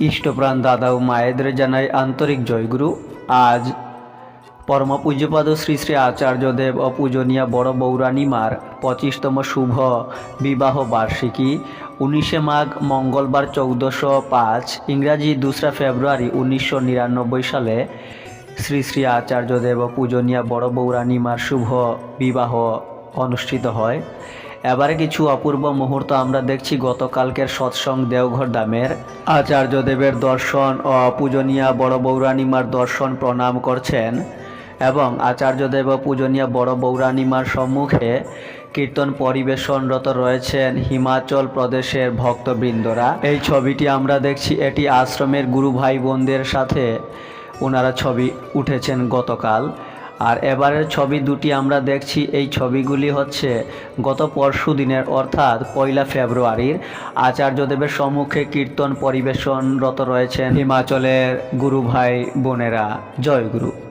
ইষ্টপ্রাণ দাদা ও মায়েদের জানাই আন্তরিক জয়গুরু। আজ পরম পূজ্যপাদ শ্রী শ্রী আচার্যদেব ও পূজনীয় বড় বৌরানীমার পঁচিশতম শুভ বিবাহ বার্ষিকী, উনিশে মাঘ মঙ্গলবার চৌদ্দশো পাঁচ, ইংরাজি দোসরা ফেব্রুয়ারি উনিশশো নিরানব্বই সালে শ্রী শ্রী আচার্যদেব ও পূজনীয় বড় বৌরানীমার শুভ বিবাহ অনুষ্ঠিত হয়। এবারে কিছু অপূর্ব মুহূর্ত আমরা দেখছি গতকালকের সৎসং দেওঘর দামের। আচার্যদেবের দর্শন ও পূজনীয়া বড় বৌরানিমার দর্শন প্রণাম করছেন এবং আচার্যদেব ও পূজনীয়া বড় বৌরানিমার সম্মুখে কীর্তন পরিবেশনরত রয়েছেন হিমাচল প্রদেশের ভক্তবৃন্দরা। এই ছবিটি আমরা দেখছি এটি আশ্রমের গুরু ভাই বোনদের সাথে। ওনারা ছবি উঠেছেন গতকাল। আর এবারের ছবি দুটি আমরা দেখছি। এই ছবিগুলি হচ্ছে গত পরশু দিনের, অর্থাৎ পয়লা ফেব্রুয়ারির। আচার্যদেবের সম্মুখে কীর্তন পরিবেশনরত রয়েছেন হিমাচলের গুরু ভাই বোনেরা। জয় গুরু।